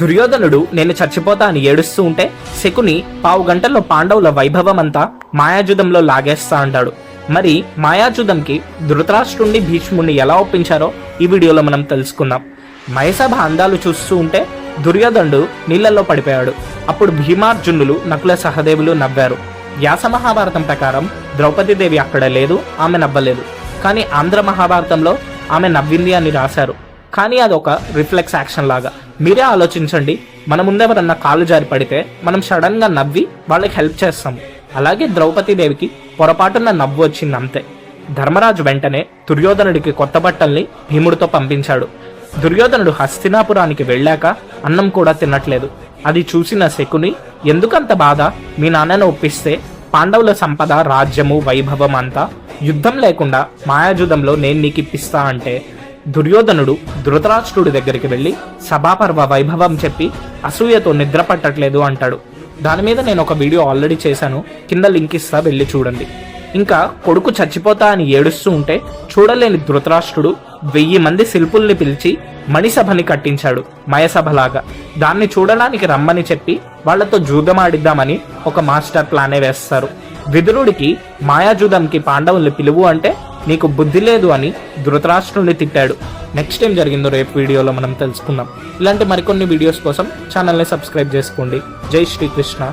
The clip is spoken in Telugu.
దుర్యోధనుడు నేను చచ్చిపోతా అని ఏడుస్తూ ఉంటే శకుని పావు గంటల్లో పాండవుల వైభవం అంతా మాయాజుదంలో లాగేస్తా అంటాడు. మరి మాయాజుదంకి ధృతరాష్ట్రుణ్ణి భీష్ముణ్ణి ఎలా ఒప్పించారో ఈ వీడియోలో మనం తెలుసుకుందాం. మయసభ అందాలు చూస్తూ ఉంటే దుర్యోధనుడు నీళ్ళలో పడిపోయాడు. అప్పుడు భీమార్జునులు నకుల సహదేవులు నవ్వారు. వ్యాస మహాభారతం ప్రకారం ద్రౌపదీదేవి అక్కడ లేదు ఆమె నవ్వలేదు. కానీ ఆంధ్ర మహాభారతంలో ఆమె నవ్వింది అని రాశారు. కానీ అదొక రిఫ్లెక్స్ యాక్షన్ లాగా. మీరే ఆలోచించండి. మన ముందెవరన్నా కాలు జారి పడితే మనం సడన్గా నవ్వి వాళ్ళకి హెల్ప్ చేస్తాం. అలాగే ద్రౌపదీదేవికి పొరపాటున నవ్వు వచ్చింది అంతే. ధర్మరాజు వెంటనే దుర్యోధనుడికి కొత్త బట్టల్ని భీముడితో పంపించాడు. దుర్యోధనుడు హస్తినాపురానికి వెళ్ళాక అన్నం కూడా తినట్లేదు. అది చూసిన శకుని ఎందుకంత బాధ? మీ నాన్నను ఒప్పిస్తే పాండవుల సంపద రాజ్యము వైభవం అంతా యుద్ధం లేకుండా మాయాజుధంలో నేను నీకు ఇప్పిస్తా అంటే దుర్యోధనుడు ధృతరాష్ట్రుడి దగ్గరికి వెళ్ళి సభాపర్వ వైభవం చెప్పి అసూయతో నిద్ర పట్టట్లేదు అంటాడు. దాని మీద నేను ఒక వీడియో ఆల్రెడీ చేశాను. కింద లింక్ ఇస్తా వెళ్ళి చూడండి. ఇంకా కొడుకు చచ్చిపోతా అని ఏడుస్తూ ఉంటే చూడలేని ధృతరాష్ట్రుడు వెయ్యి మంది శిల్పుల్ని పిలిచి మణిసభని కట్టించాడు మయసభలాగా. దాన్ని చూడడానికి రమ్మని చెప్పి వాళ్ళతో జూదమాడిద్దామని ఒక మాస్టర్ ప్లానే వేస్తారు. విదురుడికి మాయాజూదంకి పాండవుల్ని పిలువు అంటే నీకు బుద్ధి లేదు అని ధృతరాష్ట్రుని తిట్టాడు. నెక్స్ట్ ఏం జరిగిందో రేపు వీడియోలో మనం తెలుసుకుందాం. ఇలాంటి మరికొన్ని వీడియోస్ కోసం ఛానల్ని సబ్స్క్రైబ్ చేసుకోండి. జై శ్రీకృష్ణ